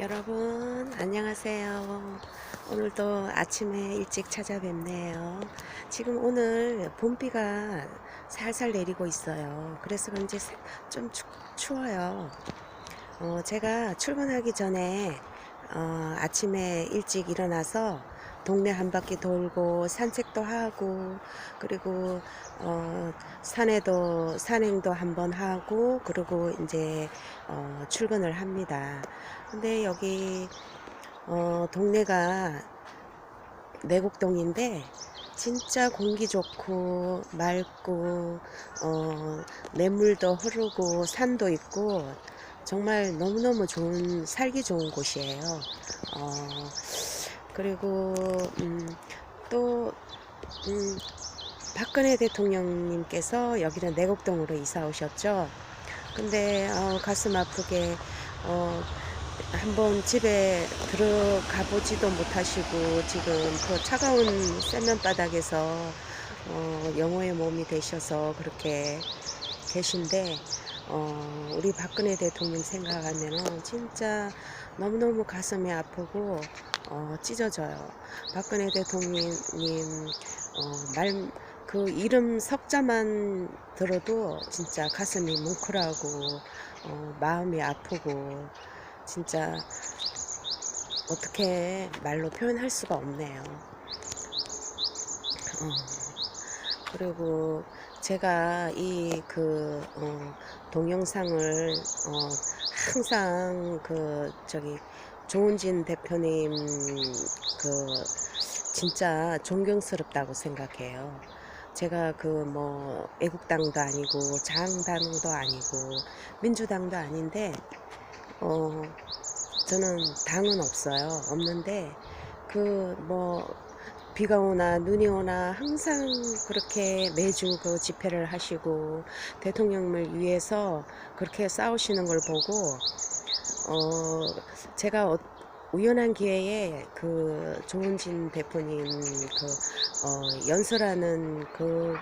여러분 안녕하세요. 오늘도 아침에 일찍 찾아뵙네요. 지금 오늘 봄비가 살살 내리고 있어요. 그래서 그런지 사- 좀 추, 추워요. 어, 제가 출근하기 전에 어, 아침에 일찍 일어나서 동네 한 바퀴 돌고 산책도 하고 그리고 어, 산에도 산행도 한번 하고 그리고 이제 어, 출근을 합니다. 근데 여기 어, 동네가 내곡동인데 진짜 공기 좋고 맑고 어, 냇물도 흐르고 산도 있고 정말 너무너무 좋은 살기 좋은 곳이에요. 어, 그리고 음, 또 음, 박근혜 대통령님께서 여기는 내곡동으로 이사 오셨죠. 근데 어, 가슴 아프게 어, 한번 집에 들어가 보지도 못하시고 지금 그 차가운 세면 바닥에서 어, 영호의 몸이 되셔서 그렇게 계신데 어, 우리 박근혜 대통령 생각하면은 진짜 너무너무 가슴이 아프고 어, 찢어져요. 박근혜 대통령님 어, 말, 그 이름 석자만 들어도 진짜 가슴이 뭉클하고 어, 마음이 아프고 진짜 어떻게 말로 표현할 수가 없네요. 어, 그리고 제가 이그 어, 동영상을 어, 항상 그 저기 조은진 대표님 그 진짜 존경스럽다고 생각해요. 제가 그 뭐 애국당도 아니고 자항당도 아니고 민주당도 아닌데 어 저는 당은 없어요. 없는데 그 뭐 비가 오나 눈이 오나 항상 그렇게 매주 그 집회를 하시고 대통령을 위해서 그렇게 싸우시는 걸 보고 어 제가 어, 우연한 기회에 그 조은진 대표님 그 어, 연설하는 그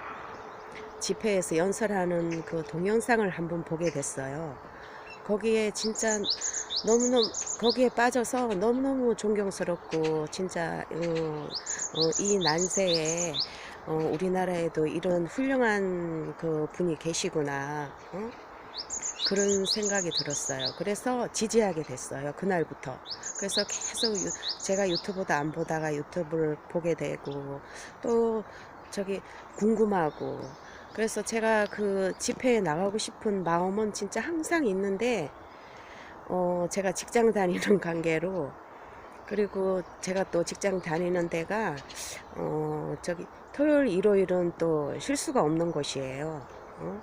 집회에서 연설하는 그 동영상을 한번 보게 됐어요. 거기에 진짜 너무너무 거기에 빠져서 너무너무 존경스럽고 진짜 어, 어, 이 난세에 어, 우리나라에도 이런 훌륭한 그 분이 계시구나 어? 그런 생각이 들었어요. 그래서 지지하게 됐어요. 그날부터. 그래서 계속 유- 제가 유튜브도 안 보다가 유튜브를 보게 되고 또 저기 궁금하고 그래서 제가 그 집회에 나가고 싶은 마음은 진짜 항상 있는데 어 제가 직장 다니는 관계로 그리고 제가 또 직장 다니는 데가 어 저기 토요일 일요일은 또 쉴 수가 없는 곳이에요. 어?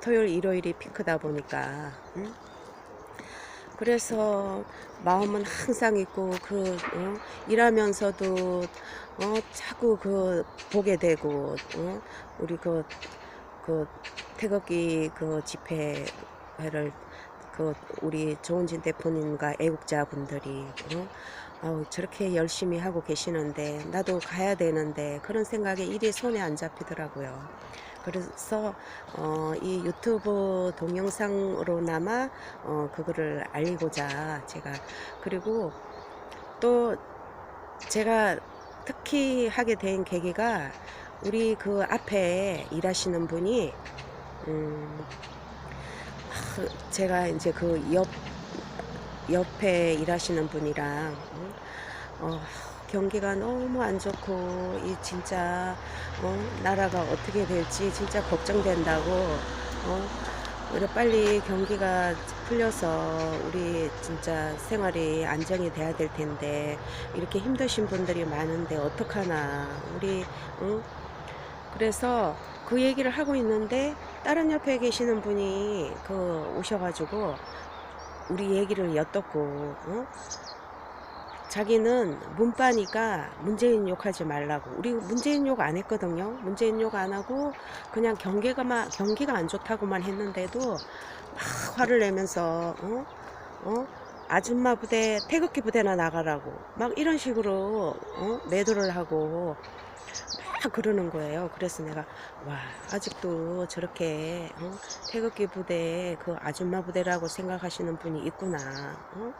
토요일 일요일이 피크다 보니까 응? 그래서 마음은 항상 있고 그 어? 일하면서도 어 자꾸 그 보게 되고 어? 우리 그 그 태극기 그 집회를 그 우리 조은진 대표님과 애국자분들이 어? 아우 저렇게 열심히 하고 계시는데 나도 가야 되는데 그런 생각에 일이 손에 안 잡히더라고요. 그래서 어, 이 유튜브 동영상으로나마 어, 그거를 알리고자 제가 그리고 또 제가 특히 하게 된 계기가 우리 그 앞에 일하시는 분이 음, 하, 제가 이제 그 옆 옆에 일하시는 분이랑 음, 어, 경기가 너무 안 좋고 이 진짜 어, 나라가 어떻게 될지 진짜 걱정된다고 어, 우리 빨리 경기가 풀려서 우리 진짜 생활이 안정이 돼야 될 텐데 이렇게 힘드신 분들이 많은데 어떡하나 우리 응? 그래서 그 얘기를 하고 있는데 다른 옆에 계시는 분이 그 오셔가지고 우리 얘기를 엿듣고 어? 자기는 문바니까 문재인 욕하지 말라고. 우리 문재인 욕 안 했거든요. 문재인 욕 안 하고 그냥 경기가 막 경기가 안 좋다고만 했는데도 막 화를 내면서 어? 어? 아줌마 부대 태극기 부대나 나가라고 막 이런 식으로 어? 매도를 하고 그러는 거예요. 그래서 내가 와 아직도 저렇게 어? 태극기 부대 그 아줌마 부대라고 생각하시는 분이 있구나. 어?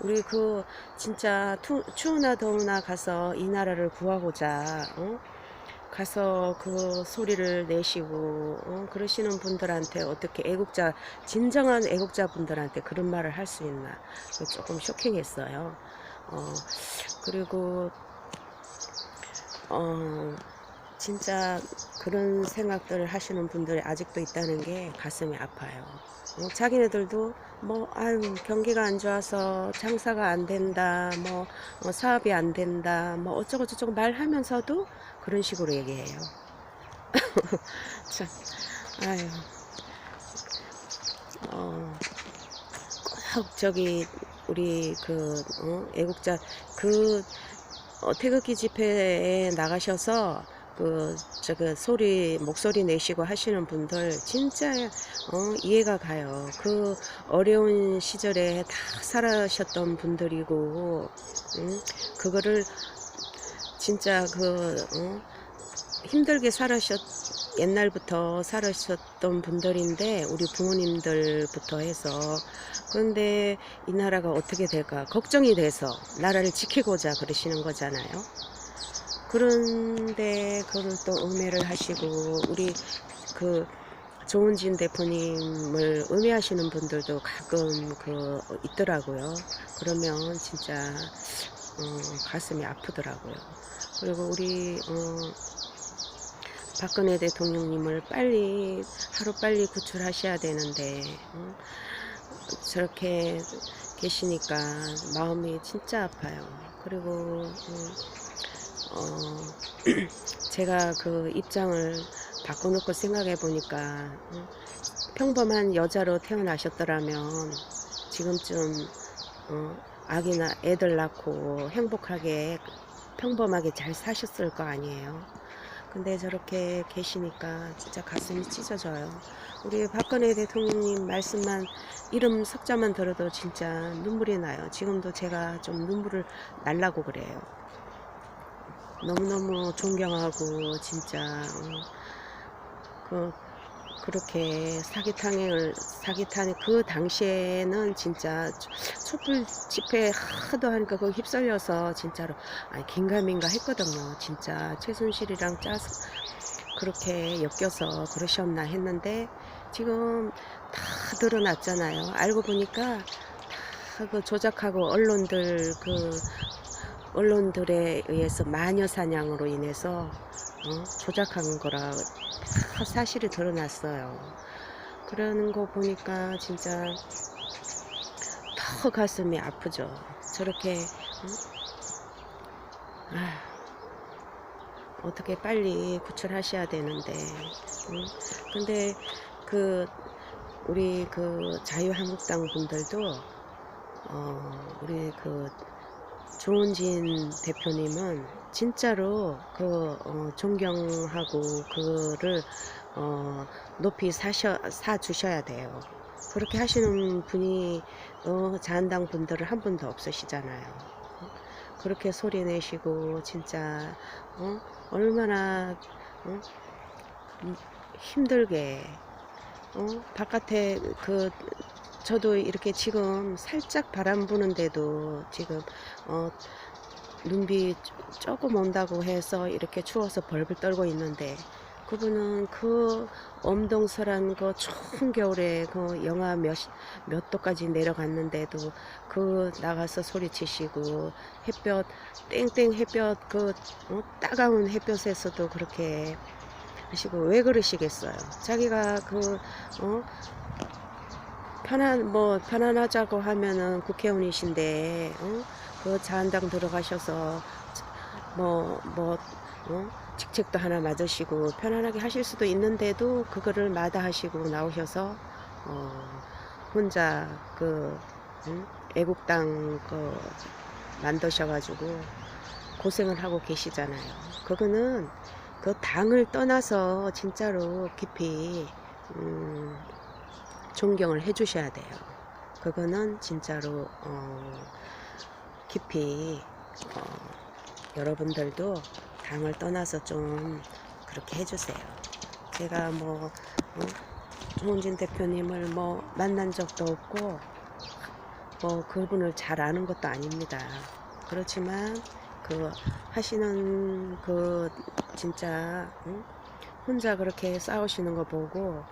우리 그 진짜 투, 추우나 더우나 가서 이 나라를 구하고자 어? 가서 그 소리를 내시고 어? 그러시는 분들한테 어떻게 애국자 진정한 애국자 분들한테 그런 말을 할 수 있나 조금 쇼킹했어요. 어, 그리고 어, 진짜 그런 생각들을 하시는 분들이 아직도 있다는 게 가슴이 아파요. 어, 자기네들도 뭐 아유 경기가 안 좋아서 장사가 안 된다 뭐 어, 사업이 안 된다 뭐 어쩌고 저쩌고 말하면서도 그런 식으로 얘기해요. 참 아유 어, 꼭 저기 우리 그 어, 애국자 그 어, 태극기 집회에 나가셔서 그 저 그 소리 목소리 내시고 하시는 분들 진짜 어, 이해가 가요. 그 어려운 시절에 다 살아셨던 분들이고 음, 그거를 진짜 그 어, 힘들게 살아셨 옛날부터 살아셨던 분들인데 우리 부모님들부터 해서 그런데 이 나라가 어떻게 될까 걱정이 돼서 나라를 지키고자 그러시는 거잖아요. 그런데 그걸 또 음해를 하시고 우리 그 조은진 대표님을 음해하시는 분들도 가끔 그 있더라고요. 그러면 진짜 어, 가슴이 아프더라고요. 그리고 우리 어, 박근혜 대통령님을 빨리 하루 빨리 구출하셔야 되는데 어, 저렇게 계시니까 마음이 진짜 아파요. 그리고 음, 어, 제가 그 입장을 바꿔놓고 생각해 보니까 음, 평범한 여자로 태어나셨더라면 지금쯤 어, 아기나 애들 낳고 행복하게 평범하게 잘 사셨을 거 아니에요. 근데 저렇게 계시니까 진짜 가슴이 찢어져요. 우리 박근혜 대통령님 말씀만 이름 석자만 들어도 진짜 눈물이 나요. 지금도 제가 좀 눈물을 날라고 그래요. 너무너무 존경하고 진짜 어, 그 그렇게 사기탕을 사기탕 그 당시에는 진짜 촛불 집회 하도 하니까 그 휩쓸려서 진짜로 아니 긴가민가 했거든요. 진짜 최순실이랑 짜서 그렇게 엮여서 그러셨나 했는데 지금 다 드러났잖아요. 알고 보니까 다 그 조작하고 언론들 그 언론들에 의해서 마녀 사냥으로 인해서 어? 조작한 거라 다 사실이 드러났어요. 그러는 거 보니까 진짜 더 가슴이 아프죠. 저렇게 응? 아, 어떻게 빨리 구출하셔야 되는데. 응? 근데 그 우리 그 자유한국당 분들도 어, 우리 그 조은진 대표님은 진짜로 그 어, 존경하고 그거를 어, 높이 사셔 사 주셔야 돼요. 그렇게 하시는 분이 어, 자한당 분들은 한 분도 없으시잖아요. 그렇게 소리 내시고 진짜 어? 얼마나 어? 음, 힘들게 어? 바깥에 그 저도 이렇게 지금 살짝 바람 부는데도 지금 어, 눈비 조금 온다고 해서 이렇게 추워서 벌벌 떨고 있는데 그분은 그 엄동설한 그 추운 겨울에 그 영하 몇, 몇 도까지 내려갔는데도 그 나가서 소리치시고 햇볕 땡땡 햇볕 그 어, 따가운 햇볕에서도 그렇게 하시고 왜 그러시겠어요? 자기가 그 어, 편안 뭐 편안하자고 하면은 국회의원이신데 어? 그 자한당 들어가셔서 뭐뭐 어? 직책도 하나 맞으시고 편안하게 하실 수도 있는데도 그거를 마다하시고 나오셔서 어 혼자 그 응? 애국당 그 만드셔가지고 고생을 하고 계시잖아요. 그거는 그 당을 떠나서 진짜로 깊이 음, 존경을 해주셔야 돼요. 그거는 진짜로 어, 깊이 어, 여러분들도 다 당을 떠나서 좀 그렇게 해주세요. 제가 뭐 어? 조은진 대표님을 뭐 만난 적도 없고 뭐 그분을 잘 아는 것도 아닙니다. 그렇지만 그 하시는 그 진짜 응? 혼자 그렇게 싸우시는 거 보고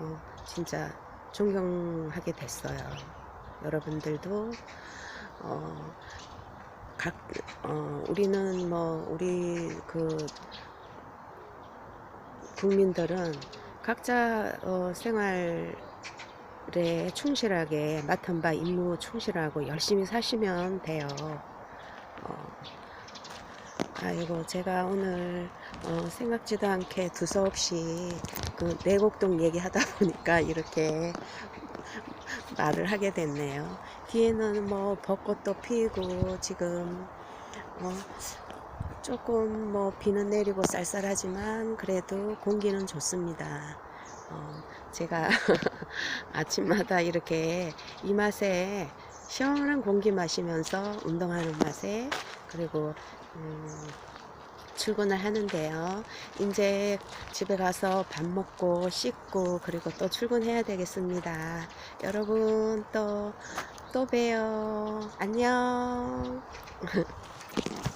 어, 진짜 존경하게 됐어요. 여러분들도 어, 각 어, 우리는 뭐 우리 그 국민들은 각자 어, 생활에 충실하게 맡은 바 임무 충실하고 열심히 사시면 돼요. 어, 아이고 제가 오늘 어, 생각지도 않게 두서없이 그 내곡동 얘기하다 보니까 이렇게 말을 하게 됐네요. 뒤에는 뭐 벚꽃도 피고 지금 어, 조금 뭐 비는 내리고 쌀쌀하지만 그래도 공기는 좋습니다. 어, 제가 아침마다 이렇게 이 맛에 시원한 공기 마시면서 운동하는 맛에 그리고 음, 출근을 하는데요. 이제 집에 가서 밥 먹고 씻고 그리고 또 출근해야 되겠습니다. 여러분 또 또 봬요. 안녕.